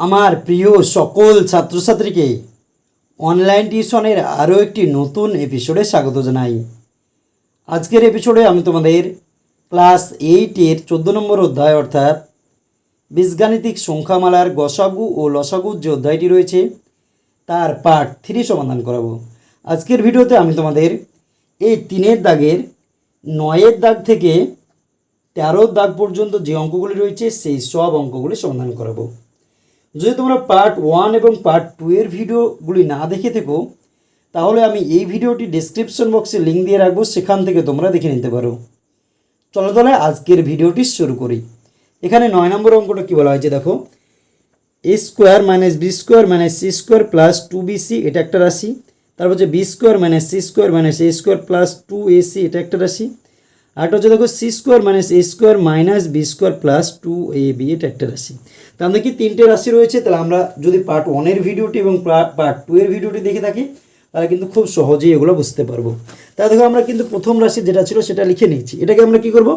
আমার প্রিয় সকল ছাত্রছাত্রীকে অনলাইন টিউশনের আরও একটি নতুন এপিসোডে স্বাগত জানাই। আজকের এপিসোডে আমি তোমাদের ক্লাস এইটের চোদ্দ নম্বর অধ্যায় অর্থাৎ বীজগাণিতিক সংখ্যামালার গসাগু ও লসাগু যে অধ্যায়টি রয়েছে, তার পার্ট থ্রি সমাধান করাবো। আজকের ভিডিওতে আমি তোমাদের এই তিনের দাগের নয়ের দাগ থেকে তেরোর দাগ পর্যন্ত যে অঙ্কগুলি রয়েছে, সেই সব অঙ্কগুলি সমাধান করাবো। যদি তোমরা পার্ট ওয়ান এবং পার্ট টু এর ভিডিওগুলি না দেখে থেকো, তাহলে আমি এই ভিডিওটি ডেসক্রিপশন বক্সে লিঙ্ক দিয়ে রাখব, সেখান থেকে তোমরা দেখে নিতে পারো। চলো তাহলে আজকের ভিডিওটি শুরু করি। এখানে নয় নম্বর অঙ্কটা কী বলা হয়েছে দেখো? A square minus b square minus c square plus two b c এটা একটা রাশি। তারপর হচ্ছে b square minus c square minus a square plus two a c এটা একটা রাশি। আরেকটা হচ্ছে দেখো c square minus a square minus b square plus two a b এটা একটা রাশি। তা তাহলে কি তিনটে রাশি রয়েছে? তাহলে আমরা যদি পার্ট ওয়ানের ভিডিওটি এবং পার্ট টু এর ভিডিওটি দেখে থাকি, তাহলে কিন্তু খুব সহজেই এগুলো বুঝতে পারব। তা দেখো আমরা কিন্তু প্রথম রাশি যেটা ছিল সেটা লিখে নিয়েছি। এটাকে আমরা কি করব?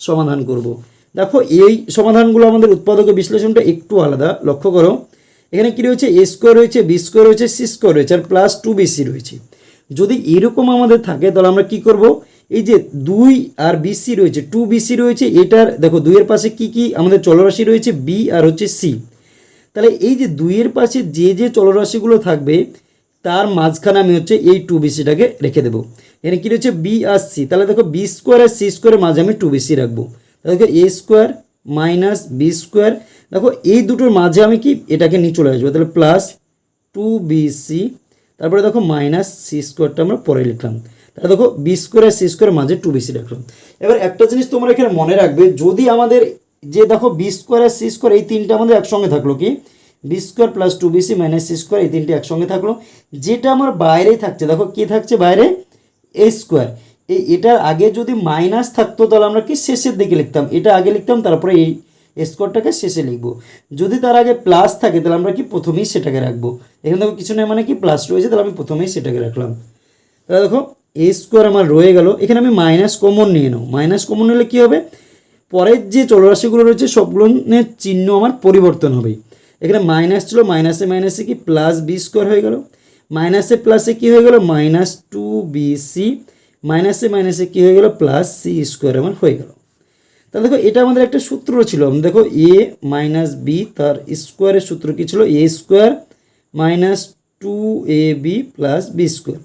সমাধান করব। দেখো এই সমাধানগুলো আমাদের উৎপাদক বিশ্লেষণটা একটু আলাদা। লক্ষ্য করো, এখানে কি রয়েছে? এ স্কোয়ার রয়েছে বি স্কোয়ার রয়েছে সি স্কোয়ার রয়েছে, আর প্লাস টু বিসি রয়েছে। যদি এরকম আমাদের থাকে, তাহলে আমরা কি করব? এই যে দুই আর বিসি রয়েছে টু বিসি রয়েছে, এটার, দেখো, দুইয়ের পাশে কি কি? আমাদের চলরাশি রয়েছে বি আর হচ্ছে সি তাহলে এই যে দুইয়ের পাশে যে যে চলরাশিগুলো থাকবে, তার মাঝখানে আমি হচ্ছে এই টু বিসিটাকে রেখে দেবো। এখানে কী রয়েছে? বি আর সি তাহলে দেখো বি স্কোয়ার আর সি স্কোয়ারের মাঝে আমি টু বিসি রাখব। তাহলে দেখো a square minus b square দেখো, এই দুটোর মাঝে আমি কি, এটাকে নিয়ে চলে আসব। তাহলে প্লাস টু বিসি তারপরে দেখো মাইনাস সি স্কোয়ারটা আমরা পরে লিখলাম। তাহলে দেখো বি স্কোয়ার সি স্কোয়ার মাঝে টু বিসি রাখলাম এবার একটা জিনিস তোমরা এখানে মনে রাখবে, যদি আমাদের যে দেখো বি স্কোয়ার আর সি স্কোয়ার এই তিনটা আমাদের একসঙ্গে থাকল কি? B square plus two b c minus c square এই তিনটে একসঙ্গে থাকল। যেটা আমার বাইরেই থাকছে, দেখো কি থাকছে বাইরে? এ স্কোয়ার এই এটার আগে যদি মাইনাস থাকতো, তাহলে আমরা কি শেষের দিকে লিখতাম? এটা আগে লিখতাম, তারপরে এই স্কোয়ারটাকে শেষে লিখব। যদি তার আগে প্লাস থাকে, তাহলে আমরা কি প্রথমেই সেটাকে রাখব? এখানে দেখো কিছু নেই মানে কি প্লাস রয়েছে, তাহলে আমি প্রথমেই সেটাকে রাখলাম। তাহলে দেখো এ স্কোয়ার আমার রয়ে গেল, এখানে আমি মাইনাস কমন নিয়ে নেব। মাইনাস কমন নিলে কী হবে? পরের যে চলরাশিগুলো রয়েছে সবগুলোর চিহ্ন আমার পরিবর্তন হবে। এখানে মাইনাস ছিল মাইনাসে মাইনাসে কি? প্লাস বি স্কোয়ার হয়ে গেল। মাইনাসে প্লাসে কী হয়ে গেল? মাইনাস টু বি সি মাইনাসে মাইনাসে কী হয়ে গেল? প্লাস সি স্কোয়ার আমার হয়ে গেল। তাহলে দেখো, এটা আমাদের একটা সূত্র ছিল। দেখো এ মাইনাস বি তার স্কোয়ারের সূত্র কী ছিল? A square minus two a b plus b square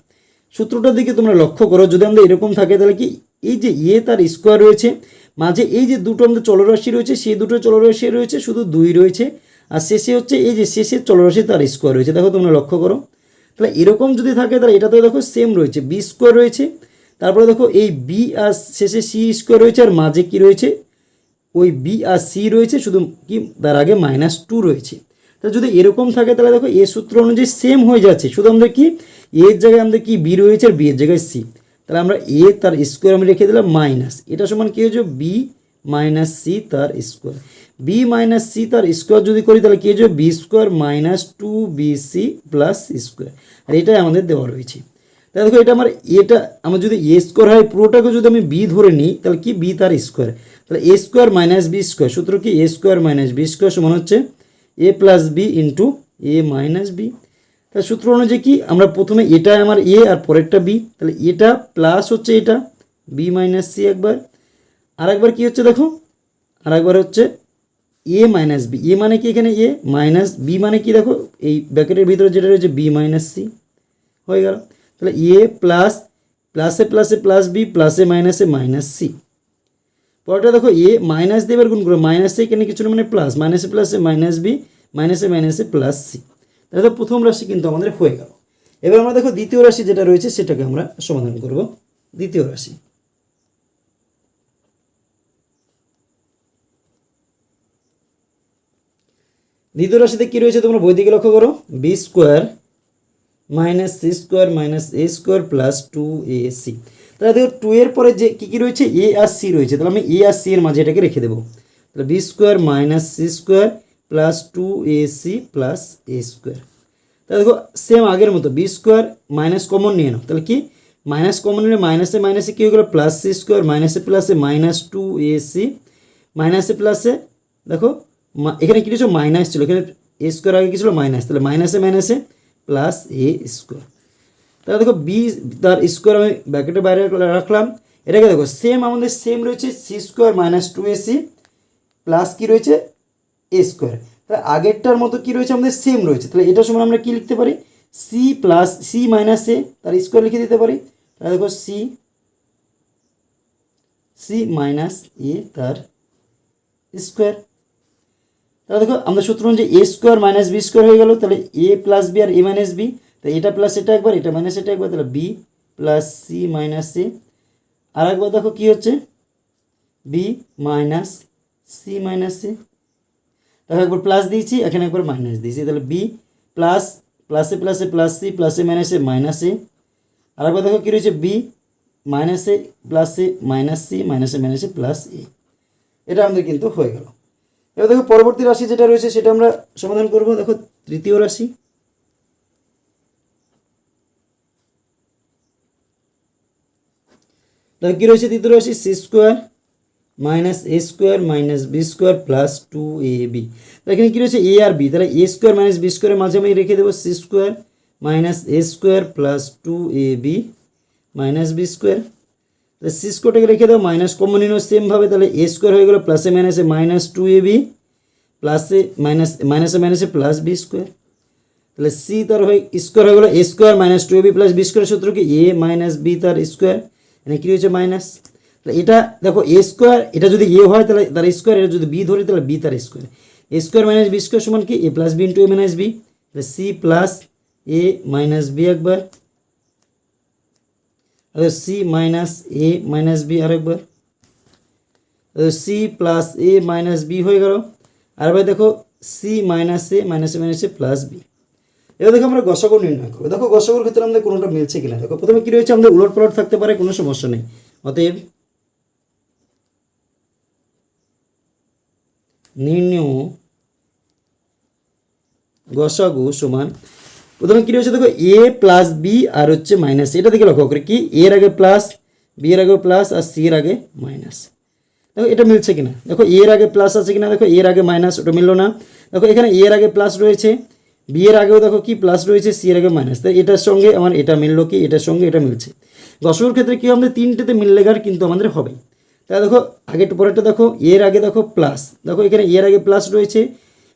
সূত্রটার দিকে তোমরা লক্ষ্য করো, যদি আমাদের এরকম থাকে, তাহলে কি এই যে ইয়ে তার স্কোয়ার রয়েছে, মাঝে এই যে দুটো আমাদের চলরাশি রয়েছে, সেই দুটো চলরাশি রয়েছে, শুধু দুই রয়েছে, আর শেষে হচ্ছে এই যে শেষের চলরাশি তার স্কোয়ার রয়েছে। দেখো তোমরা লক্ষ্য করো, তাহলে এরকম যদি থাকে, তাহলে এটাতে দেখো সেম রয়েছে বি স্কোয়ার রয়েছে, তারপরে দেখো এই বি আর শেষে সি স্কোয়ার রয়েছে, আর মাঝে কি রয়েছে? ওই বি আর সি রয়েছে, শুধু কি তার আগে মাইনাস টু রয়েছে। তাহলে যদি এরকম থাকে, তাহলে দেখো এ সূত্র অনুযায়ী সেম হয়ে যাচ্ছে, শুধু আমাদের কি এর জায়গায় আমাদের কি বি রয়েছে আর বি এর জায়গায় সি তাহলে আমরা এ তার স্কোয়ার আমি রেখে দিলাম মাইনাস এটা সমান কী হয়েছে? বি মাইনাস সি তার স্কোয়ার বি মাইনাস সি তার স্কোয়ার যদি করি, তাহলে কী হয়েছে? B square minus two b c plus square আর এটাই আমাদের দেওয়া রয়েছে। তাহলে দেখো, এটা আমার এটা, আমার যদি এ স্কোয়ার হয়, পুরোটাকে যদি আমি বি ধরে নিই, তাহলে কি বি তার স্কোয়ার তাহলে a square minus b square সূত্র কি? A square minus b square সমান হচ্ছে a plus b into a minus b তাহলে সূত্র অনুযায়ী কি? আমরা প্রথমে এটা আমার এ আর পরেরটা বি তাহলে এটা প্লাস হচ্ছে এটা বি মাইনাস সি একবার। আর একবার কী হচ্ছে দেখো? আর একবার হচ্ছে এ মাইনাস বি এ মানে কি এখানে এ মাইনাস বি মানে কি দেখো? এই ব্যাকেটের ভিতরে যেটা রয়েছে বি মাইনাস সি হয়ে গেল। তাহলে এ প্লাস প্লাসে প্লাসে প্লাস বি প্লাসে মাইনাসে মাইনাস সি পরেরটা দেখো এ মাইনাস দিয়ে এবার গুণ করো। মাইনাসে এখানে কিছু মানে প্লাস মাইনাসে প্লাসে মাইনাস বি মাইনাসে মাইনাসে প্লাস সি তাহলে প্রথম রাশি কিন্তু আমাদের হয়ে গেল। এবার আমরা দেখো দ্বিতীয় রাশি যেটা রয়েছে সেটাকে আমরা সমাধান করব। দ্বিতীয় রাশি। দ্বিতীয় রাশিতে কী রয়েছে তোমরা বই দিকে লক্ষ্য করো। B square minus c square minus a square plus two a c. তাহলে দেখো টু এর পরে যে কী কী রয়েছে? এ আর সি রয়েছে। তাহলে আমি এ আর সি এর মাঝে এটাকে রেখে দেবো। তাহলে b square minus c square plus two a c plus a square তাহলে দেখো সেম আগের মতো বি স্কোয়ার মাইনাস কমন নিয়ে নাও। তাহলে কি? মাইনাস কমন নিলে মাইনাসে মাইনাসে কী হয়ে গেলো? প্লাস সি স্কোয়ার মাইনাসে প্লাসে মাইনাস টু এ সি মাইনাসে প্লাসে দেখো এখানে কী রয়েছে মাইনাস ছিল। এখানে এ স্কোয়ার আগে কি ছিল? মাইনাস তাহলে মাইনাসে মাইনাসে প্লাস এ স্কোয়ার তাহলে দেখো বি তার স্কোয়ার আমি ব্র্যাকেটে বাইরে রাখলাম। এটাকে দেখো সেম আমাদের সেম রয়েছে c square minus two a c plus কী রয়েছে? এ স্কোয়ার তাহলে আগেরটার মতো কী রয়েছে? আমাদের সেম রয়েছে। তাহলে এটার সময় আমরা কী লিখতে পারি? C plus c minus a তার স্কোয়ার লিখে দিতে পারি। তাহলে দেখো সি সি মাইনাস এ তার স্কোয়ার তাহলে দেখো আমরা সূত্র অনুযায়ী a square minus b square হয়ে গেল। তাহলে এ প্লাস বি আর এ মাইনাস বি তাই এটা প্লাস এটা একবার, এটা মাইনাস এটা একবার, তাহলে b plus c minus a আর একবার দেখো কী হচ্ছে? B minus c minus a একবার প্লাস দিয়েছি, এখানে একবার মাইনাস দিয়েছি। তাহলে বি প্লাস প্লাসে প্লাসে প্লাস সি প্লাসে মাইনাসে মাইনাসে আর একবার দেখো কী রয়েছে? বি মাইনাসে প্লাসে মাইনাস সি মাইনাসে মাইনাসে প্লাস এ এটা আমাদের কিন্তু হয়ে গেল। এবার দেখো পরবর্তী রাশি যেটা রয়েছে, সেটা আমরা সমাধান করব। দেখো তৃতীয় রাশি। দেখো কী রয়েছে? তৃতীয় রাশি c square minus a square minus b square plus two a b. এখানে কী রয়েছে? এ আর বি। তাহলে এ স্কোয়ার মাইনাস বি স্কোয়ারের মাঝে আমি রেখে দেবো c square minus a square plus two a b minus b square. তাহলে সি স্কোয়ারটাকে রেখে দাও মাইনাস কমন নিনো সেমভাবে তাহলে এ স্কোয়ার হয়ে গেলো প্লাসে মাইনাসে মাইনাস টু এ বি প্লাসে মাইনাস, মাইনাসে মাইনাসে প্লাস বি স্কোয়ার। তাহলে সি তার হয়ে, স্কোয়ার হয়ে গেলো a square minus two a b plus b square সূত্র কি? এ মাইনাস বি তার স্কোয়ার। এখানে কী হয়েছে মাইনাস? তাহলে এটা দেখো এ স্কোয়ার এটা যদি এ হয় তাহলে তার স্কোয়ার এটা যদি বি ধরি তাহলে বি তার square a square minus b square সমান কি? A plus b into a minus b তাহলে c plus a minus b একবার। C minus a minus b আরেকবার। C plus a minus b হয়ে গেল। আর এবার দেখো c minus a minus a minus a plus b এবার দেখো আমরা গসাগর নির্ণয় করব। দেখো গসাগর ক্ষেত্রে আমাদের কোনোটা মিলছে কিনা? দেখো প্রথমে কী রয়েছে? আমাদের উলট পালট থাকতে পারে, কোনো সমস্যা নেই। অতএব নির্ণয় গসাগু সমান। প্রথমে কী রয়েছে দেখো এ প্লাস বি আর হচ্ছে মাইনাস এটা দিকে লক্ষ্য করে কি এর আগে প্লাস বি এর আগে প্লাস আর সি এর আগে মাইনাস দেখো, এটা মিলছে কিনা? দেখো এর আগে প্লাস আছে কিনা? দেখো এর আগে মাইনাস ওটা মিললো না। দেখো, এখানে এর আগে প্লাস রয়েছে বি এর আগেও দেখো কি প্লাস রয়েছে সি এর আগে মাইনাস তাই এটার সঙ্গে আমার এটা মিললো কি, এটার সঙ্গে এটা মিলছে। গসর ক্ষেত্রে কি আমাদের তিনটেতে মিললে গার কিন্তু আমাদের হবে তাই দেখো আগে পরেরটা দেখো এর আগে দেখো প্লাস দেখো, এখানে এর আগে প্লাস রয়েছে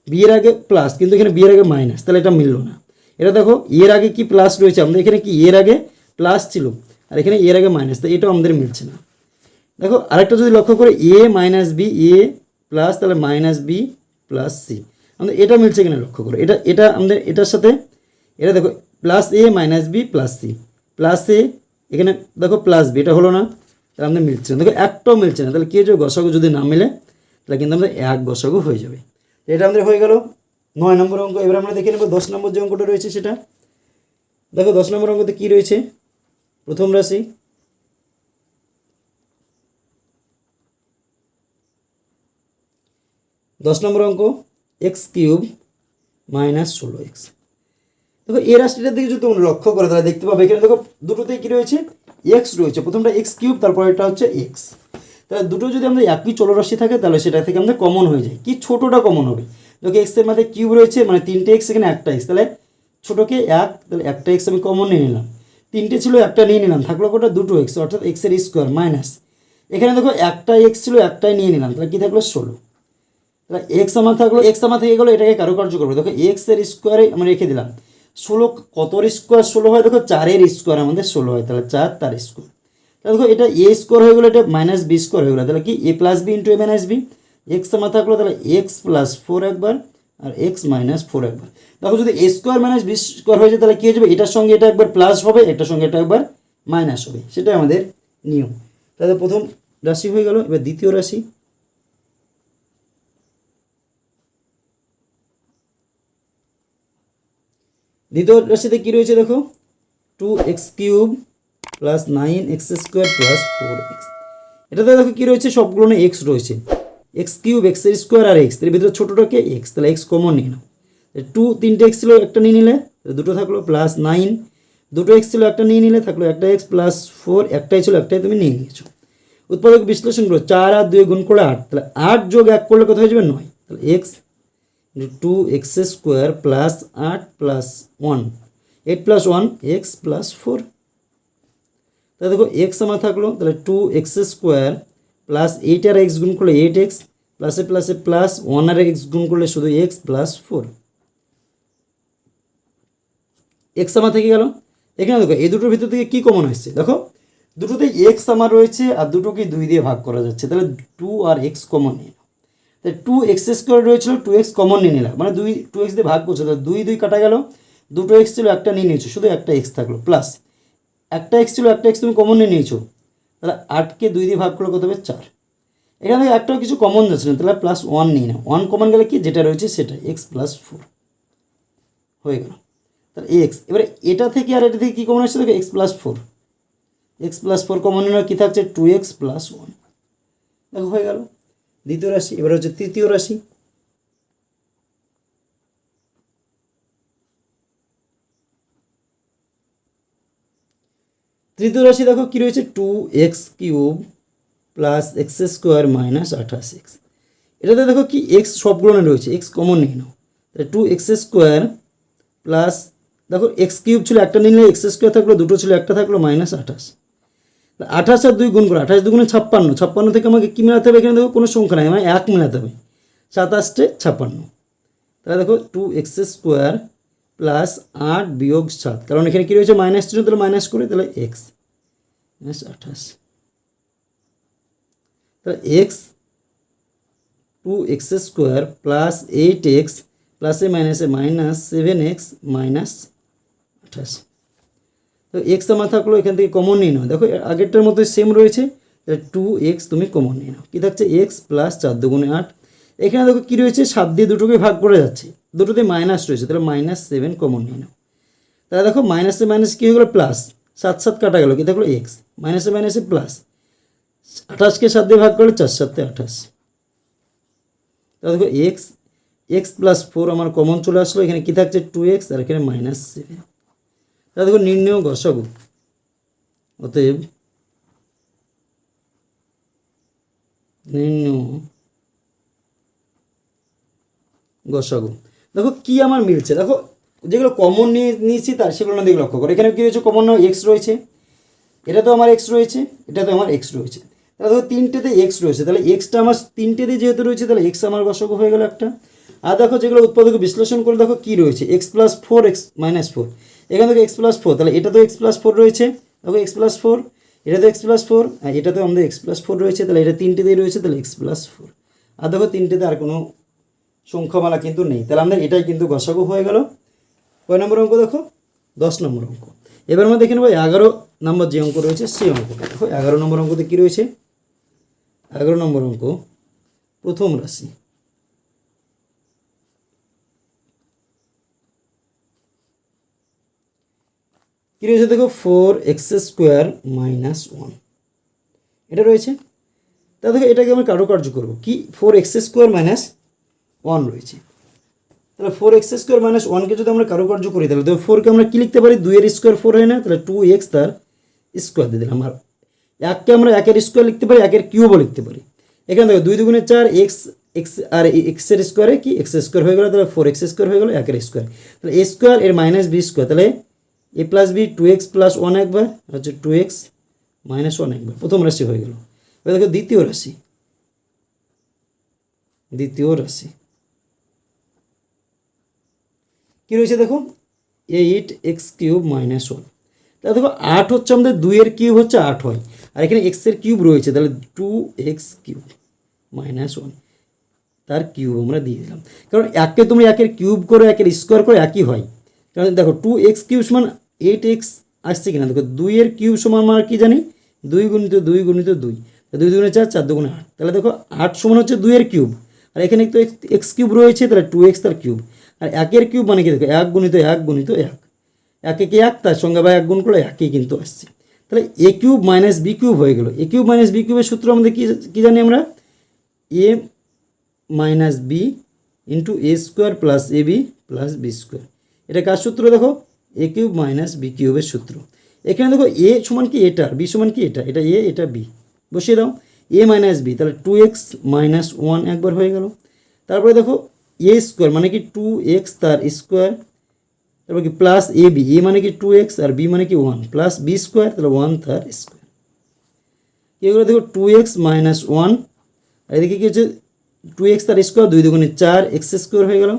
বি এর আগে প্লাস কিন্তু এখানে বি এর আগে মাইনাস তাহলে এটা মিললো না। এটা দেখো এর আগে কি প্লাস রয়েছে? আমাদের এখানে কি এর আগে প্লাস ছিল? আর এখানে এর আগে মাইনাস তাই এটাও আমাদের মিলছে না। দেখো, আরেকটা যদি লক্ষ্য করে a minus b a plus তাহলে মাইনাস বি প্লাস সি আমাদের এটা মিলছে কিনা লক্ষ্য করো। এটা এটা আমাদের, এটার সাথে, এটা দেখো plus a minus b plus c plus a এখানে দেখো প্লাস বি এটা হলো না। তাহলে আমাদের মিলছে না। দেখো, একটাও মিলছে না। তাহলে কী হচ্ছে গসাগু যদি না মিলে, তাহলে কিন্তু আমাদের এক গসাগু হয়ে যাবে। এটা আমাদের হয়ে গেল নয় নম্বর অঙ্ক। এবার আমরা দেখে নেব দশ নম্বর যে অঙ্কটা রয়েছে সেটা। দেখো, দশ নম্বর অঙ্কতে কী রয়েছে? প্রথম রাশি। দশ নম্বর অঙ্ক এক্স কিউব মাইনাস ষোলো এক্স দেখো, এই রাশিটার দিকে যদি লক্ষ্য করে, তাহলে দেখতে পাবে। এখানে দেখো, দুটোতেই কী রয়েছে? এক্স রয়েছে, প্রথমটা এক্স কিউব তারপর এটা হচ্ছে এক্স তাহলে দুটো যদি আমাদের একই চলরাশি থাকে, তাহলে সেটা থেকে আমাদের কমন হয়ে যায়। কি ছোটোটা কমন হবে? দেখো এক্সের মধ্যে কিউব রয়েছে মানে তিনটে এক্স এখানে একটা এক্স তাহলে ছোটোকে এক, তাহলে একটা এক্স আমি কমন নিয়ে নিলাম। তিনটে ছিল, একটা নিয়ে নিলাম। থাকল কোটা? দুটো এক্স অর্থাৎ এক্সের স্কোয়ার মাইনাস এখানে দেখো, একটা এক্স ছিল, একটাই নিয়ে নিলাম। তাহলে কী থাকল? ষোলো। তাহলে এক্স আমার থাকল এক্স আমার থেকে গেলো, এটাকে কারুকার্য করব। দেখো এক্সের স্কোয়ারে আমি রেখে দিলাম। ষোলো, কতর স্কোয়ার ষোলো হয়? দেখো চারের স্কোয়ার আমাদের ষোলো হয়, তাহলে চার তার স্কোয়ার তাহলে দেখো এটা এ স্কোয়ার হয়ে গেলো, এটা মাইনাস বি স্কোয়ার হয়ে গেলো। তাহলে কি? A plus b into a minus b x আমার থাকল তাহলে এক্স প্লাস ফোর একবার, আর এক্স মাইনাস ফোর একবার। দেখো যদি a square minus b square হয়ে যায়, তাহলে কী হয়ে যাবে? এটার সঙ্গে এটা একবার প্লাস হবে, এটার সঙ্গে এটা একবার মাইনাস হবে। সেটাই আমাদের নিয়ম। তাহলে প্রথম রাশি হয়ে গেল, এবার দ্বিতীয় রাশি। দ্বিতীয় রাশিতে কী রয়েছে দেখো? Two x cube plus nine x square plus four x এটাতে দেখো কী রয়েছে? সবগুলো না এক্স রয়েছে এক্স কিউব এক্স স্কোয়ার আর এক্সের ভিতরে ছোটোটাকে এক্স তাহলে এক্স কমন নিয়ে নাও। টু তিনটে এক্স ছিল, একটা নিয়ে নিলে দুটো থাকল প্লাস নাইন দুটো এক্স ছিল, একটা নিয়ে নিলে, থাকল একটা এক্স প্লাস ফোর একটাই ছিল, একটাই তুমি নিয়ে নিয়েছো। উৎপাদক বিশ্লেষণ করো চার আর দুই গুণ করে আট। তাহলে আট যোগ এক করলে কত হয়ে যাবে? নয়। তাহলে x two x square plus আট plus one eight plus one x plus four তাহলে দেখো এক্স আমার থাকল, তাহলে two x square plus eight আর এক্স গুণ করলে এইট এক্স প্লাসে প্লাসে প্লাস ওয়ান আর এক্স গুণ করলে শুধু এক্স প্লাস ফোর এক্স আমার থেকে গেল। এখানে দেখো, এই দুটোর ভিতর থেকে কী কমন আসছে দেখো দুটোতে এক্স আমার রয়েছে আর দুটোকে দুই দিয়ে ভাগ করা যাচ্ছে। তাহলে টু আর এক্স কমন নিয়ে টু এক্স স্কোয়ার রয়েছিল টু এক্স কমন নিয়ে নিলাম। মানে দুই টু এক্স দিয়ে ভাগ করছে, তাহলে দুই দুই কাটা গেল। দুটো এক্স ছিল, একটা নিয়ে নিয়েছো, শুধু একটা এক্স থাকল প্লাস একটা এক্স ছিল, একটা এক্স তুমি কমন নিয়ে নিয়েছো। তাহলে আটকে দুই দিয়ে ভাগ করলে কত হবে? চার। এখানে একটাও কিছু কমন যাচ্ছে না তাহলে প্লাস ওয়ান নিয়ে নাও। ওয়ান কমন গেলে কি? যেটা রয়েছে সেটা এক্স প্লাস ফোর হয়ে গেল। তাহলে এক্স এবারে এটা থেকে আর এটা থেকে কী কমন আসছে দেখো x plus four x plus four common নিলে কী থাকছে? টু এক্স প্লাস ওয়ান দেখো, হয়ে গেল। দ্বিতীয় রাশি, এবার হচ্ছে তৃতীয় রাশি। তৃতীয় রাশি দেখো কী রয়েছে? Two x cube plus x square minus আঠাশ এক্স এটাতে দেখো কি এক্স সবগুলো রয়েছে এক্স কমন নিয়ে নাও। তাহলে টু এক্স স্কোয়ার প্লাস দেখো এক্স কিউব ছিল একটা নিলে এক্স স্কোয়ার থাকল, দুটো ছিল একটা থাকল মাইনাস আঠাশ। আঠাশ আর দুই গুণ করে, আঠাশ দুগুণে ছাপ্পান্ন ছাপ্পান্ন থেকে আমাকে কী মেলাতে হবে? এখানে দেখো কোনো সংখ্যা নাই মানে এক মেলাতে হবে। সাতাশটে ছাপ্পান্ন। তাহলে দেখো টু এক্স স্কোয়ার প্লাস আট বিয়োগ সাত, কারণ এখানে কী রয়েছে? মাইনাস ছিল তাহলে মাইনাস করে, তাহলে এক্স মাইনাস আঠাশ। তাহলে x two x square plus eight x প্লাসে মাইনাসে মাইনাস সেভেন এক্স মাইনাস আঠাশ। তো এক্স আমার থাকল এখান থেকে কমন নিয়ে নাও। দেখো আগেরটার মতো সেম রয়েছে টু এক্স তুমি কমন নিয়ে নাও। কী থাকছে? এক্স প্লাস চার দুগুণে আট। এখানে দেখো কী রয়েছে? সাত দিয়ে দুটোকে ভাগ করে যাচ্ছে। দুটোতে মাইনাস রয়েছে, তাহলে মাইনাস সেভেন কমন নিয়ে নাও। তাহলে দেখো মাইনাসে মাইনাস কী হয়ে গেলো? প্লাস সাত সাত কাটা গেলো, কী থাকল? এক্স মাইনাসে মাইনাসে প্লাস আঠাশকে সাত দিয়ে ভাগ করলে চার সাতে আঠাশ। তাহলে দেখো এক্স এক্স প্লাস ফোর আমার কমন চলে আসলো। এখানে কী থাকছে? টু এক্স আর এখানে মাইনাস সেভেন তাহলে দেখো নির্ণয় গসাগু অতএব নির্ণয় গসাগু দেখো কি আমার মিলছে, দেখো যেগুলো কমন নিয়ে নিয়েছি তার সেগুলো না দিকে লক্ষ্য করো। এখানে কী রয়েছে? কমন এক্স রয়েছে। এটা তো আমার এক্স রয়েছে, এটা তো আমার এক্স রয়েছে। তাহলে দেখো তিনটেতে এক্স রয়েছে, তাহলে এক্সটা আমার তিনটেতে যেহেতু রয়েছে, তাহলে এক্স আমার গসাগু হয়ে গেল একটা। আর দেখো যেগুলো উৎপাদক বিশ্লেষণ করে দেখো কী রয়েছে? X plus four x minus four এখানে দেখো এক্স প্লাস ফোর তাহলে এটা তো এক্স প্লাস ফোর রয়েছে। দেখো এক্স প্লাস ফোর এটা তো এক্স প্লাস ফোর আর এটা তো আমাদের এক্স প্লাস ফোর রয়েছে, তাহলে এটা তিনটেতেই রয়েছে, তাহলে এক্স প্লাস ফোর আর দেখো তিনটেতে আর কোনো সংখ্যামালা কিন্তু নেই। তাহলে আমাদের এটাই কিন্তু গসাগু হয়ে গেল। কয় নম্বর অঙ্ক দেখো? দশ নম্বর অঙ্ক। এবার আমরা দেখে নেব এগারো নম্বর যে অঙ্ক রয়েছে, সেই অঙ্কটা দেখো এগারো নম্বর অঙ্কতে কী রয়েছে? এগারো নম্বর অঙ্ক, প্রথম রাশি। কী রয়েছে দেখো? Four x square minus one এটা রয়েছে। তা দেখো, এটাকে আমরা কারুকার্য করব। কি? Four x square minus one রয়েছে। তাহলে ফোর এক্স স্কোয়ার মাইনাস ওয়ানকে যদি আমরা কারুকার্য করি, তাহলে তো ফোরকে আমরা কী লিখতে পারি? দুইয়ের স্কোয়ার ফোর হয় না? তাহলে টু এক্স তার স্কোয়ার দিয়ে দিলাম। আর এককে আমরা একের স্কোয়ার লিখতে পারি, একের কিউবও লিখতে পারি। এখানে দেখো, দুই দুগুণে চার এক্স এক্স আর এক্সের স্কোয়ারে কি? এক্স স্কোয়ার হয়ে গেলো, তাহলে ফোর এক্স স্কোয়ার হয়ে গেলো, একের স্কোয়ার তাহলে এ স্কোয়ার এর মাইনাস বি স্কোয়ার তাহলে a plus b two x plus one একবার হচ্ছে টু এক্স মাইনাস ওয়ান একবার। প্রথম রাশি হয়ে গেল। এবার দেখো দ্বিতীয় রাশি। দ্বিতীয় রাশি। কী রয়েছে দেখো? Eight x cube minus one তাহলে দেখো আট হচ্ছে আমাদের দুইয়ের কিউব হচ্ছে আট হয়। আর এখানে এক্সের কিউব রয়েছে, তাহলে two x cube minus one তার কিউব আমরা দিয়ে দিলাম। কারণ একে তুমি একের কিউব করো, একের স্কোয়ার করো একই হয়। কারণ দেখো টু এক্স কিউব সমান এইট এক্স আসছে কিনা? দেখো দুইয়ের কিউব সমান আমরা কী জানি? দুই গুণিত দুই গুণিত দুই। দুই দুগুণে চার চার দুগুণে আট। তাহলে দেখো আট সমান হচ্ছে দুইয়ের কিউব আর এখানে তো এক্স কিউব রয়েছে, তাহলে টু এক্স তার কিউব আর একের কিউব মানে কি? দেখো এক গুণিত এক গুণিত এক। একে কি এক? তার সঙ্গে বা এক গুণ করলে একই কিন্তু আসছে। তাহলে a cube minus b cube হয়ে গেল। এ কিউব মাইনাস বি কিউবের সূত্র আমাদের কী কী জানি আমরা? A minus b into a square plus a b plus b square এটা কার সূত্র দেখো? এ কিউব মাইনাস বি কিউবের সূত্র। এখানে দেখো এ সমান কি এটা বি সমান কি এটা? এটা এ এটা বি বসিয়ে দাও। এ মাইনাস বি তাহলে টু এক্স মাইনাস ওয়ান একবার হয়ে গেল। তারপরে দেখো এ স্কোয়ার মানে কি টু এক্স তার স্কোয়ার তারপর কি প্লাস এ বি এ মানে কি টু এক্স আর বি মানে কি ওয়ান প্লাস বি স্কোয়ার তাহলে ওয়ান তার স্কোয়ার এগুলো দেখো? টু এক্স মাইনাস ওয়ান আর এদিকে কি হচ্ছে? টু এক্স তার স্কোয়ার দুই দুগুণে চার এক্স স্কোয়ার হয়ে গেল।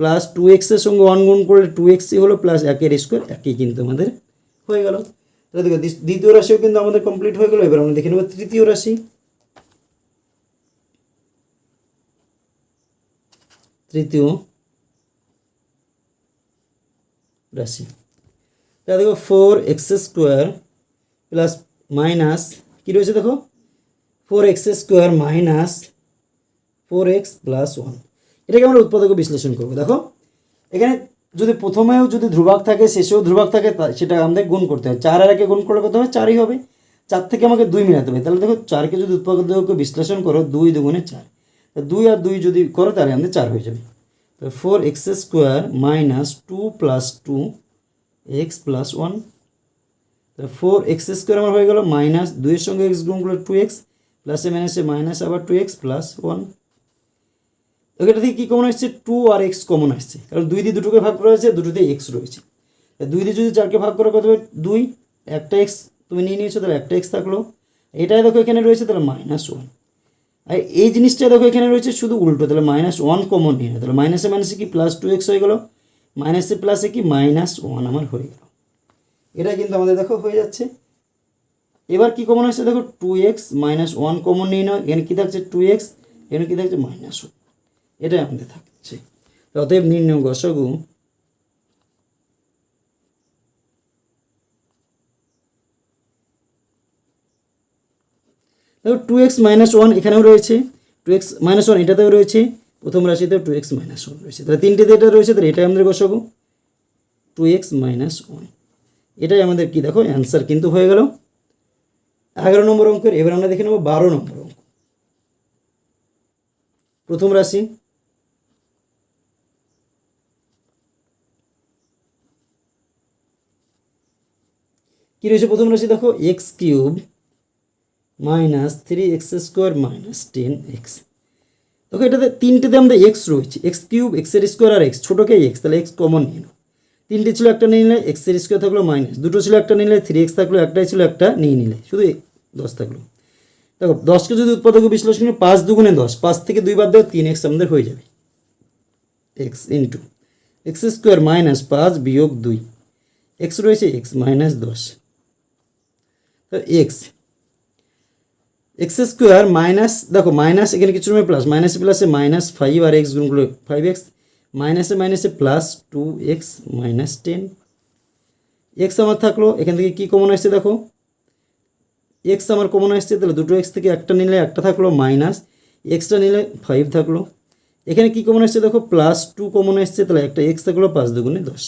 প্লাস টু এক্সের সঙ্গে ওয়ান গুণ করলে টু এক্সই হলো প্লাস একের স্কোয়ার একই কিন্তু আমাদের হয়ে গেল। তাহলে দেখো দ্বিতীয় রাশিও কিন্তু আমাদের কমপ্লিট হয়ে গেল। এবার আমরা দেখে নেব তৃতীয় রাশি। তৃতীয় রাশি। তাহলে দেখো four x square plus minus কী রয়েছে দেখো? Four x square minus four x plus one এটাকে আমরা উৎপাদক বিশ্লেষণ করব, দেখো। এখানে যদি প্রথমেও যদি ধ্রুবক থাকে, শেষেও ধ্রুবক থাকে সেটা আমাদের গুণ করতে হয় চার আর একে গুণ করলে কত হবে? চারই হবে। চার থেকে আমাকে দুই মিলাতে হবে। তাহলে দেখো, চারকে যদি উৎপাদক বিশ্লেষণ করো, দুই দুগুণে চার। দুই আর দুই যদি করো, তাহলে আমাদের চার হয়ে যাবে। তো four x square minus two plus two x plus one. তাহলে ফোর এক্স স্কোয়ার আমার হয়ে গেল মাইনাস দুইয়ের সঙ্গে এক্স গুণ করলে টু এক্স, প্লাসে মাইনাসে মাইনাস আবার টু এক্স প্লাস ওয়ান। এটা থেকে কী কমন আসছে? টু আর এক্স কমন আসছে। কারণ দুই দিয়ে দুটোকে ভাগ করা হয়েছে, দুটোতে এক্স রয়েছে। দুই দিয়ে যদি চারকে ভাগ করা কত হবে? দুই। একটা এক্স তুমি নিয়ে নিয়েছো, তাহলে একটা এক্স থাকল। এটাই দেখো এখানে রয়েছে, তাহলে মাইনাস ওয়ান আর এই জিনিসটা দেখো এখানে রয়েছে শুধু উল্টো, তাহলে মাইনাস ওয়ান কমন নিয়ে। তাহলে মাইনাসে মাইনাসে কি? প্লাস টু এক্স হয়ে গেল। মাইনাসে প্লাসে কি? মাইনাস ওয়ান আমার হয়ে গেল। এটা কিন্তু আমাদের দেখো হয়ে যাচ্ছে। এবার কি কমন আসছে? দেখো two x minus one common নিয়ে নাও। এখানে কী থাকছে? টু এক্স এখানে কী থাকছে? মাইনাস ওয়ান এটাই আমাদের থাকছে। অতএব নির্ণয় গসগু দেখো টু এক্স মাইনাস ওয়ান এখানেও রয়েছে। টু এক্স মাইনাস ওয়ান এটাতেও রয়েছে। প্রথম রাশিতেও টু এক্স মাইনাস ওয়ান রয়েছে। তাহলে তিনটেতে এটা রয়েছে, তাহলে এটাই আমাদের গসগু টু এক্স মাইনাস ওয়ান এটাই আমাদের কি দেখো অ্যান্সার কিন্তু হয়ে গেল। এগারো নম্বর অঙ্কের, এবার আমরা দেখে নেব বারো নম্বর অঙ্ক। প্রথম রাশি কী রয়েছে প্রথম রাশি? দেখো x cube minus three x square minus ten x দেখো, এটাতে তিনটেতে আমাদের এক্স রয়েছে। এক্স কিউব এক্সের স্কোয়ার আর এক্স ছোটোকে এক্স তাহলে এক্স কমন নিয়ে নাও। তিনটে ছিল একটা নিয়ে নিলে এক্সের স্কোয়ার থাকল মাইনাস দুটো ছিল একটা নিলে থ্রি এক্স থাকল, একটাই ছিল একটা নিয়ে নিলে। শুধু দশ থাকল। দেখো, দশকে যদি উৎপাদক বিশ্লেষণ পাঁচ দুগুণে দশ, পাঁচ থেকে দুই বাদ দেওয়া তিন এক্স আমাদের হয়ে যাবে। X into x square minus পাঁচ বিয়োগ দুই। এক্স রয়েছে এক্স মাইনাস দশ। তো এক্স এক্স স্কোয়ার মাইনাস দেখো মাইনাস এখানে কিছু নেই প্লাস মাইনাসে প্লাসে মাইনাস ফাইভ আর এক্স গুণগুলো ফাইভ এক্স মাইনাসে মাইনাসে plus two x minus ten x আমার থাকল, এখান থেকে কী কমন আসছে দেখো এক্স আমার কমন আসছে, তাহলে দুটো এক্স থেকে একটা নিলে একটা থাকল মাইনাস এক্সটা নিলে ফাইভ থাকল, এখানে কী কমন আসছে দেখো প্লাস টু কমন আসছে, তাহলে একটা এক্স থাকল পাঁচ দুগুণে দশ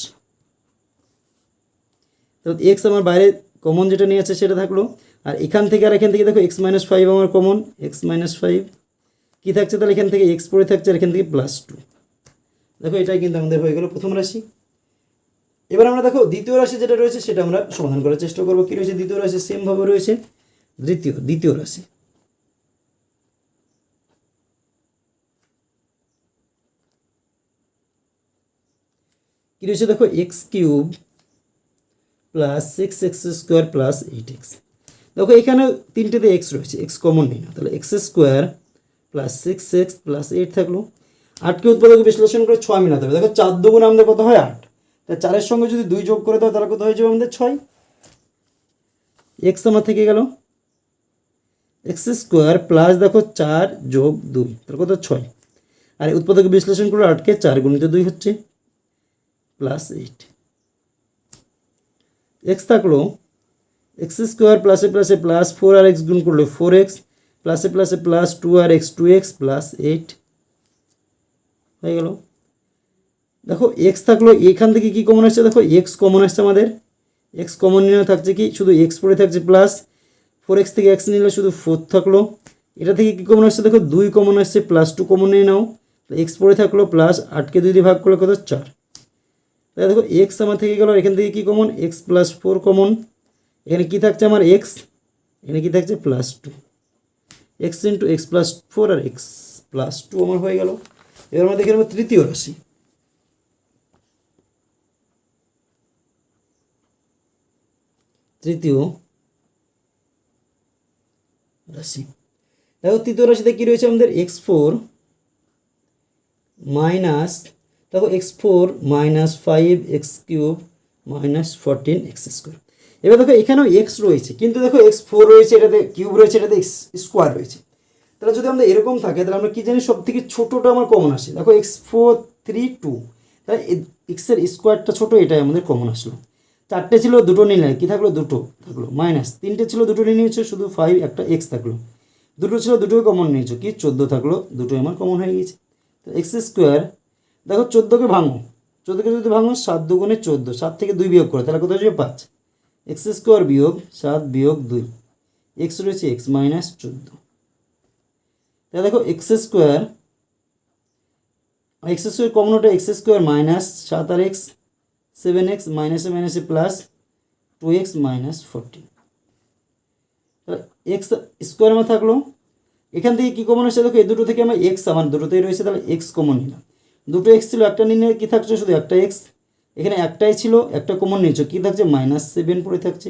তো এক্স আমার বাইরে কমন যেটা নিয়ে আছে সেটা থাকল। আর এখান থেকে আর এখান থেকে দেখো এক্স মাইনাস ফাইভ আমার কমন এক্স মাইনাস ফাইভ কী থাকছে? তাহলে এখান থেকে এক্স পড়ে থাকছে আর এখান থেকে প্লাস টু দেখো এটাই কিন্তু আমাদের হয়ে গেল প্রথম রাশি। এবার আমরা দেখো দ্বিতীয় রাশি যেটা রয়েছে সেটা আমরা সমাধান করার চেষ্টা করব। কী রয়েছে? দ্বিতীয় রাশি সেমভাবে রয়েছে। দ্বিতীয় দ্বিতীয় রাশি। কী রয়েছে? দেখো x cube plus six x square plus eight x দেখো, এখানে তিনটেতে এক্স রয়েছে এক্স কমন নেই না। তাহলে x square plus six x plus eight থাকল। আটকে উৎপাদক বিশ্লেষণ করে ছয় মিলাতে হবে। দেখো, চার দুগুণ আমাদের কত হয়? আট। তা চারের সঙ্গে যদি দুই যোগ করে দাও, তাহলে কত হয়ে যাবে আমাদের ছয়? এক্স আমার থেকে গেল। এক্স স্কোয়ার প্লাস দেখো, চার যোগ দুই, তাহলে কত? ছয়। আর উৎপাদক বিশ্লেষণ করে আটকে চার গুণিত দুই হচ্ছে প্লাস এইট এক্স থাকল এক্স স্কোয়ার প্লাসে প্লাসে প্লাস ফোর আর এক্স গুণ করলে ফোর এক্স প্লাসে প্লাসে প্লাস টু আর x two x plus eight হয়ে গেল। দেখো এক্স থাকল, এখান থেকে কি কমন আসছে? দেখো এক্স কমন আসছে আমাদের। এক্স কমন নিয়ে থাকছে কি? শুধু এক্স পড়ে থাকছে প্লাস ফোর এক্স থেকে এক্স নিলে শুধু ফোর থাকল। এটা থেকে কি কমন আসছে? দেখো দুই কমন আসছে প্লাস টু কমন নিয়ে নাও। এক্স পড়ে থাকল প্লাস আটকে দুই দিয়ে ভাগ করলে কত? চার। তাহলে দেখো এক্স আমার থেকে গেল, এখান থেকে কী common x plus four common এখানে কী থাকছে আমার এক্স এখানে কি থাকছে plus two x into x plus four আর এক্স প্লাস টু আমার হয়ে গেল। এবার আমরা দেখে নেব তৃতীয় রাশি। তৃতীয় রাশি। দেখো তৃতীয় রাশিতে কী রয়েছে আমাদের? এক্স ফোর মাইনাস দেখো x four minus five x cube minus fourteen x square এবার দেখো এখানেও এক্স রয়েছে, কিন্তু দেখো এক্স ফোর রয়েছে, এটাতে কিউব রয়েছে, এটাতে এক্স স্কোয়ার রয়েছে। তাহলে যদি আমাদের এরকম থাকে, তাহলে আমরা কী জানি সব থেকে ছোটোটা আমার কমন আসে। দেখো এক্স ফোর থ্রি টু তাহলে এক্সের স্কোয়ারটা ছোটো, এটাই আমাদের কমন আসলো। চারটে ছিল, দুটো নিলে, কী থাকল? দুটো থাকল মাইনাস তিনটে ছিল, দুটো নিয়ে নিয়েছো, শুধু ফাইভ একটা এক্স থাকল। দুটো ছিল, দুটোই কমন নিয়েছো, কি? চোদ্দ থাকল, দুটোই আমার কমন হয়ে গেছে তো এক্স স্কোয়ার দেখো চোদ্দোকে ভাঙো। চোদ্দোকে যদি ভাঙো, সাত দুগুণে চোদ্দ, সাত থেকে দুই বিয়োগ করো, তাহলে কোথায় যাবে পাঁচ। এক্স স্কোয়ার বিয়োগ সাত বিয়োগ দুই। এক্স রয়েছে এক্স মাইনাস চোদ্দ। তাহলে দেখো x square x square common ওটা এক্স স্কোয়ার মাইনাস সাত আর এক্স, সেভেন এক্স মাইনাসে মাইনাসে plus two x minus fourteen. তাহলে এক্স স্কোয়ার আমার থাকল। এখান থেকে কী কমন আসছে দেখো এই দুটো থেকে আমার এক্স, আমার দুটোতেই রয়েছে, তাহলে এক্স কমন নিলাম। দুটো এক্স ছিল, একটা নিয়ে কী থাকছে? শুধু একটা এক্স এখানে একটাই ছিল, একটা কমন নিয়েছো। কী থাকছে? মাইনাস সেভেন পড়ে থাকছে।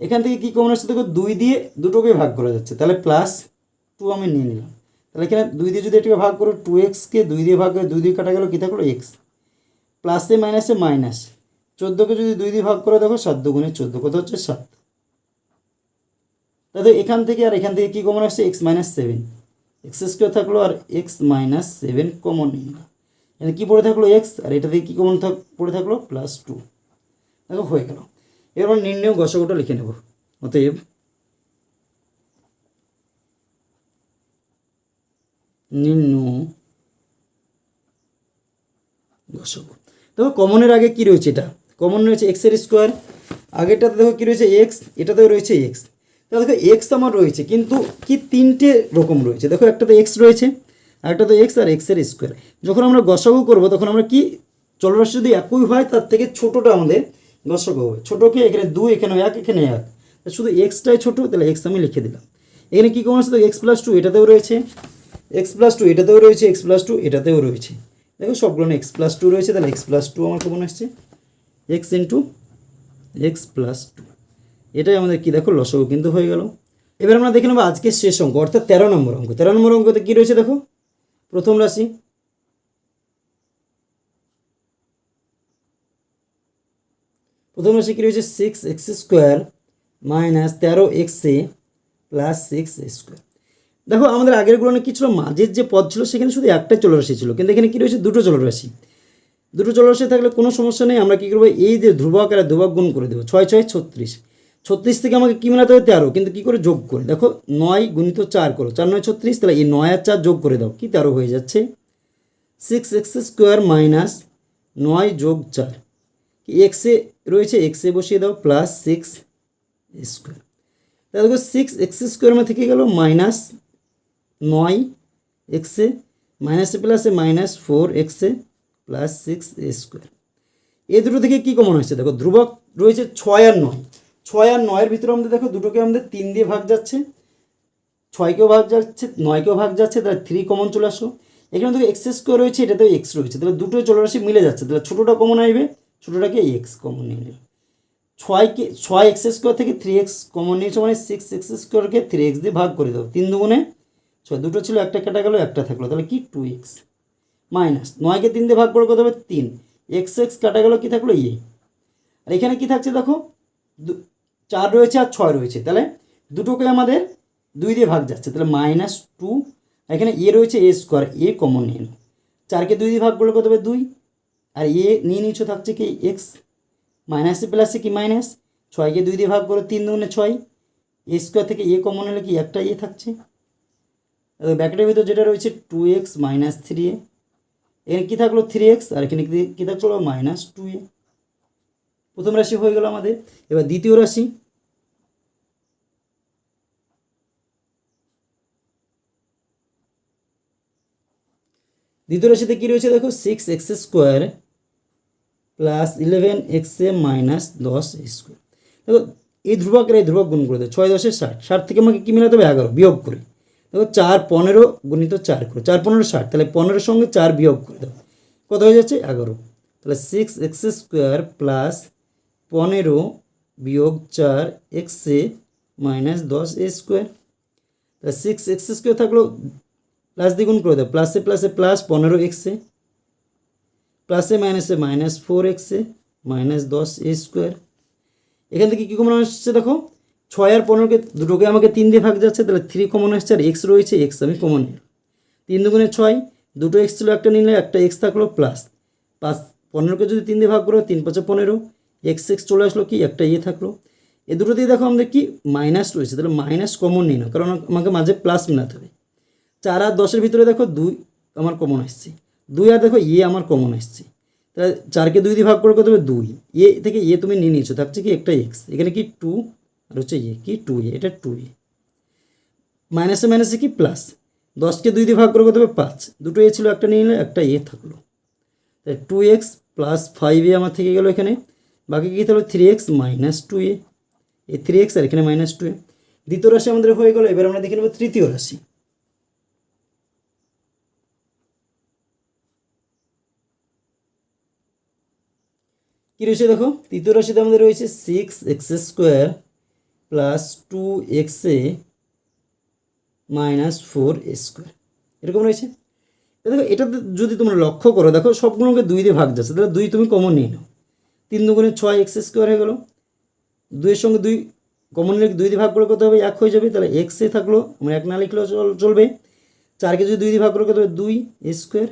এখান থেকে কী কমন আসছে? দেখো, দুই দিয়ে দুটোকে ভাগ করা যাচ্ছে। তাহলে প্লাস টু আমি নিয়ে নিলাম। তাহলে এখানে দুই দিয়ে যদি এটাকে ভাগ করো টু এক্সকে দুই দিয়ে ভাগ করে দুই দিয়ে কাটা গেলো, কী থাকল? এক্স প্লাসে মাইনাসে মাইনাস চোদ্দোকে যদি দুই দিয়ে ভাগ করে, দেখো, সাত দুগুণে চোদ্দ, কত হচ্ছে? সাত। তাহলে এখান থেকে আর এখান থেকে কী কমন আসছে? X minus seven x square থাকল আর এক্স মাইনাস সেভেন কমন নিয়ে নিলাম। এখানে কী পড়ে থাকল এক্স আর এটা থেকে কী কমন থাক, পড়ে থাকল প্লাস টু দেখো, হয়ে গেল। এবার নির্ণয় গসগটা লিখে নেব। অতএব নির্ণয় গসগ। দেখো কমনের আগে কি রয়েছে এটা? কমন রয়েছে এক্সের স্কোয়ার আগেরটাতে দেখো কী রয়েছে এক্স এটাতেও রয়েছে এক্স তাহলে দেখো এক্স আমার রয়েছে, কিন্তু কি তিনটে রকম রয়েছে? দেখো, একটাতে এক্স রয়েছে আরেকটাতে এক্স আর এক্সের স্কোয়ার যখন আমরা গসাগু করব, তখন আমরা কি চলরাশি যদি একই হয়, তার থেকে ছোটোটা আমাদের গসাগু হবে। ছোটোকে এখানে দুই এখানে এক এখানে এক। তা শুধু এক্সটাই ছোটো, তাহলে এক্স আমি লিখে দিলাম। এখানে কী কমন আছে? এক্স প্লাস টু এটাতেও রয়েছে। এক্স প্লাস টু এটাতেও রয়েছে এক্স প্লাস টু এটাতেও রয়েছে। দেখো সবগুলো এক্স প্লাস টু রয়েছে, তাহলে এক্স প্লাস টু আমার কমন আসছে। X into x plus two এটাই আমাদের কী? দেখো লসগু কিন্তু হয়ে গেল। এবার আমরা দেখে নেব আজকের শেষ অঙ্ক, অর্থাৎ তেরো নম্বর অঙ্ক। তেরো নম্বর অঙ্কতে কী রয়েছে দেখো? প্রথম রাশি। প্রথম রাশি কী রয়েছে? সিক্স এক্স স্কোয়ার মাইনাস তেরো x a plus six square দেখো, আমাদের আগেরগুলো কি ছিল? মাঝের যে পদ ছিল, সেখানে শুধু একটা চলরাশি ছিল। কিন্তু এখানে কী রয়েছে? দুটো চলরাশি। দুটো চলরাশি থাকলে কোনো সমস্যা নেই। আমরা কী করব? এই যে ধ্রুব আকারে ধ্রুবক গুণ করে দেবো। ছয় ছয়, ছত্রিশ। ছত্রিশ থেকে আমাকে কী মেলাতে হবে তেরো। কিন্তু কী করে যোগ করে? দেখো, নয় গুণিত চার করো। চার নয় ছত্রিশ, তাহলে এই নয় আর চার যোগ করে দাও। কি তেরো হয়ে যাচ্ছে? সিক্স এক্স স্কোয়ার মাইনাস নয় যোগ চার। এক্সে রয়েছে? এক্সে বসিয়ে দাও প্লাস সিক্স স্কোয়ার তাহলে দেখো সিক্স এক্স স্কোয়ার মধ্যে থেকে গেল মাইনাস নয় এক্সে মাইনাসে প্লাসে মাইনাস ফোর এক্সে প্লাস সিক্স স্কোয়ার এ দুটো থেকে কী কমন হচ্ছে দেখো, ধ্রুবক রয়েছে ছয় আর নয়। ছয় আর নয়ের ভিতরে আমাদের দেখো দুটোকে আমাদের তিন দিয়ে ভাগ যাচ্ছে। ছয়কেও ভাগ যাচ্ছে, নয়কেও ভাগ যাচ্ছে, তাহলে থ্রি কমন চলে আসো এখানে দেখো এক্স স্কোয়ার রয়েছে, এটাতেও এক্স রয়েছে, তাহলে দুটোই চলরাশি মিলে যাচ্ছে, তাহলে ছোটোটা কমন আসবে ছোটোটাকে এক্স কমন নিয়ে নিল ছয়কে, ছয় এক্স স্কোয়ার থেকে থ্রি এক্স কমন নিয়েছে মানে সিক্স এক্স স্কোয়ারকে থ্রি এক্স দিয়ে ভাগ করে দাও, তিন দুগুণে ছয়, দুটো ছিল, একটা কেটে গেলো, একটা থাকল, তাহলে কি টু এক্স মাইনাস নয়কে তিন দিয়ে ভাগ করে কত হবে? তিন এক্স এক্স কাটা গেলো, কী থাকল? ইয়ে আর এখানে কি থাকছে দেখো? চার রয়েছে আর ছয় রয়েছে। তাহলে দুটোকে আমাদের দুই দিয়ে ভাগ যাচ্ছে। তাহলে মাইনাস টু এখানে এ রয়েছে এ স্কোয়ার এ কমন নিয়ে নাও। চারকে দুই দিয়ে ভাগ করলে কত হবে? দুই। আর এ নিয়ে নিচে থাকছে কি? এক্স মাইনাসে প্লাসে কি মাইনাস ছয়কে দুই দিয়ে ভাগ করে তিন দুগুণে ছয়। এ স্কোয়ার থেকে এ কমন হলে কি একটা এ থাকছে? ব্যাকেটের ভিতর যেটা রয়েছে two x minus three a এখানে কী থাকল? থ্রি এক্স আর এখানে কী থাকল? মাইনাস টু এ প্রথম রাশি হয়ে গেল আমাদের। এবার দ্বিতীয় রাশি। দ্বিতীয় রাশিতে কী রয়েছে দেখো? Six x square plus eleven x a minus দশ স্কোয়ার দেখো, এই ধ্রুবকের এই ধ্রুবক গুণ করে দেয়, ছয় দশে ষাট। ষাট থেকে আমাকে কী মেলাতে হবে? এগারো, বিয়োগ করে। দেখো, চার পনেরো গুণিত চার করো, চার পনেরো ষাট। তাহলে পনেরোর সঙ্গে চার বিয়োগ করে দাও। কত হয়ে যাচ্ছে? এগারো। তাহলে সিক্স এক্স স্কোয়ার প্লাস পনেরো বিয়োগ চার এক্সে মাইনাস দশ এ স্কোয়ার তাহলে সিক্স এক্স স্কোয়ার থাকল প্লাস দ্বিগুণ করে দাও। প্লাসে প্লাসে প্লাস পনেরো এক্সে প্লাসে মাইনাসে মাইনাস ফোর এক্সে মাইনাস দশ এ স্কোয়ার এখান থেকে কী কমন আসছে দেখো? ছয় আর পনেরোকে দুটোকে আমাকে তিন দিয়ে ভাগ যাচ্ছে, তাহলে থ্রি কমন আসছে আর এক্স রয়েছে এক্স আমি কমন তিন দুগুণে ছয়, দুটো এক্স ছিল একটা নিলে একটা এক্স থাকল প্লাস পাঁচ পনেরোকে যদি তিন দিয়ে ভাগ করো, তিন পাঁচে পনেরো এক্স এক্স চলে আসলো কি? একটা ইয়ে থাকল। এ দুটো দিয়ে দেখো আমাদের কি? মাইনাস রয়েছে, তাহলে মাইনাস কমন নিই না কারণ আমাকে মাঝে প্লাস মেলাতে হবে। চার আর দশের ভিতরে দেখো দুই আমার কমন আসছে দুই আর দেখো ইয়ে আমার কমন আসছে তাহলে চারকে দুই দিয়ে ভাগ করে কত হবে? দুই। এ থেকে এ তুমি নিয়ে নিয়েছো থাকছে কি একটা এক্স এখানে কি টু আর হচ্ছে ইয়ে কি টু এ? এটা টু এ। মাইনাসে মাইনাসে কি প্লাস দশকে দুই দিয়ে ভাগ করে কত হবে? পাঁচ। দুটো এ ছিল, একটা নিয়ে নিলে একটা এ থাকল। তাই two x plus five a আমার থেকে গেলো এখানে। বাকি কী থাকল? Three x minus two a. এই থ্রি এক্স আর এখানে মাইনাস টু এ। দ্বিতীয় রাশি আমাদের হয়ে গেলো, এবার আমরা দেখে নেব তৃতীয় রাশি। কী রয়েছে দেখো? তৃতীয় রাশিতে আমাদের রয়েছে six x square plus two x a minus four square এরকম রয়েছে? দেখো এটাতে যদি তোমরা লক্ষ্য করো, দেখো সবগুলোকে দুই দিয়ে ভাগ যাচ্ছে, তাহলে দুই তুমি কমন নিয়ে নাও। তিন দুগুণে ছয় এক্স স্কোয়ার হয়ে গেলো। দুইয়ের সঙ্গে দুই কমন নিলে দুই দিয়ে ভাগ করে কত হবে? এক হয়ে যাবে, তাহলে এক্সে থাকল, আমরা এক না লিখলেও চল- চলবে। চারকে যদি দুই দিয়ে ভাগ করে কত হবে? দুই স্কোয়ার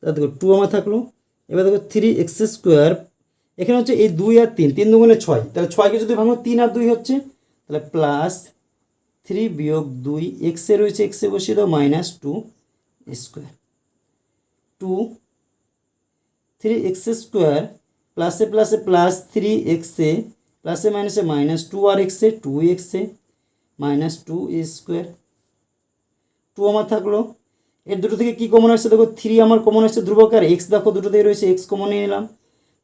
তা দেখো টু আমার থাকল এবার দেখো থ্রি এক্স স্কোয়ার এখানে হচ্ছে এই দুই আর তিন তিন দুগুণে ছয়। তাহলে ছয়কে যদি ভাঙো, তিন আর দুই হচ্ছে, তাহলে প্লাস থ্রি বিয়োগ দুই এক্সে রয়েছে এক্সে বসিয়ে দাও minus two square two three x square প্লাসে প্লাসে প্লাস থ্রি এক্সে প্লাসে মাইনাসে মাইনাস টু আর এক্সে টু এক্সে মাইনাস টু স্কোয়ার টু আমার থাকল এর দুটো থেকে কী কমন আসছে? দেখো থ্রি আমার কমন আসছে ধ্রুবক আর এক্স দেখো দুটো থেকে রয়েছে এক্স কমন নিয়ে নিলাম।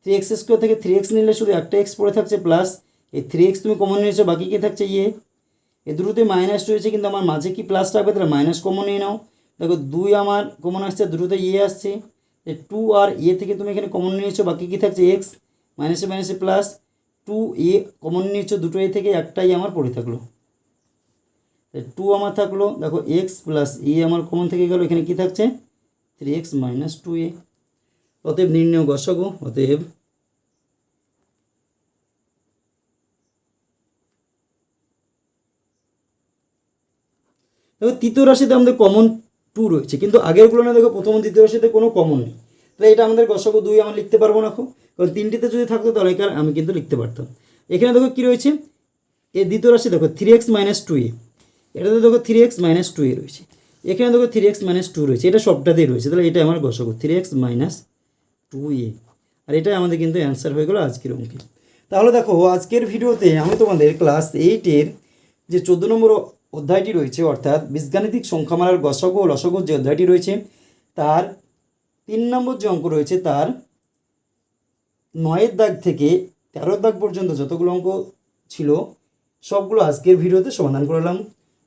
থ্রি এক্স স্কোয়ার থেকে থ্রি এক্স নিলে শুধু একটা এক্স পড়ে থাকছে প্লাস এই থ্রি এক্স তুমি কমন নিয়েছো, বাকি কী থাকছে? ইয়ে এ দুটোতে মাইনাস রয়েছে, কিন্তু আমার মাঝে কি প্লাস থাকবে? তাহলে মাইনাস কমন নিয়ে নাও। দেখো, দুই আমার কমন আসছে, দুটোতে ইয়ে আসছে। টু আর এ থেকে তুমি এখানে কমন নিয়েছো, বাকি কী থাকছে? এক্স মাইনাসে মাইনাসে প্লাস টু এ কমন নিয়েছো, দুটো এ থেকে, একটাই আমার পড়ে থাকল। টু আমার থাকল, দেখো এক্স প্লাস এ আমার কমন থেকে গেল, এখানে কি থাকছে? Three x minus two a অতএব নির্ণয় গসগো অতএব দেখো তৃতীয় রাশিতে আমাদের কমন টু রয়েছে, কিন্তু আগেরগুলো না দেখো প্রথম দ্বিতীয় রাশিতে কোনো কমন নেই। তাহলে এটা আমাদের গসগো দুই আমরা লিখতে পারব না কারণ তিনটিতে যদি থাকতো তাহলে আমি কিন্তু লিখতে পারতাম। এখানে দেখো কী রয়েছে? এই দ্বিতীয় রাশি, দেখো three x minus two a এটাতে দেখো three x minus two a রয়েছে। এখানে দেখো থ্রি এক্স মাইনাস টু রয়েছে। এটা সবটাতেই রয়েছে। তাহলে এটা আমার গসগো। Three x minus two a আর এটাই আমাদের কিন্তু অ্যান্সার হয়ে গেলো আজকের অঙ্কে। তাহলে দেখো, আজকের ভিডিওতে আমি তোমাদের ক্লাস এইটের যে চোদ্দ নম্বর অধ্যায়টি রয়েছে, অর্থাৎ বীজগাণিতিক সংখ্যামালার গসগো ও লসগো যে অধ্যায়টি রয়েছে, তার তিন নম্বর যে অঙ্ক রয়েছে, তার নয়ের দাগ থেকে তেরোর দাগ পর্যন্ত যতগুলো অঙ্ক ছিল, সবগুলো আজকের ভিডিওতে সমাধান করলাম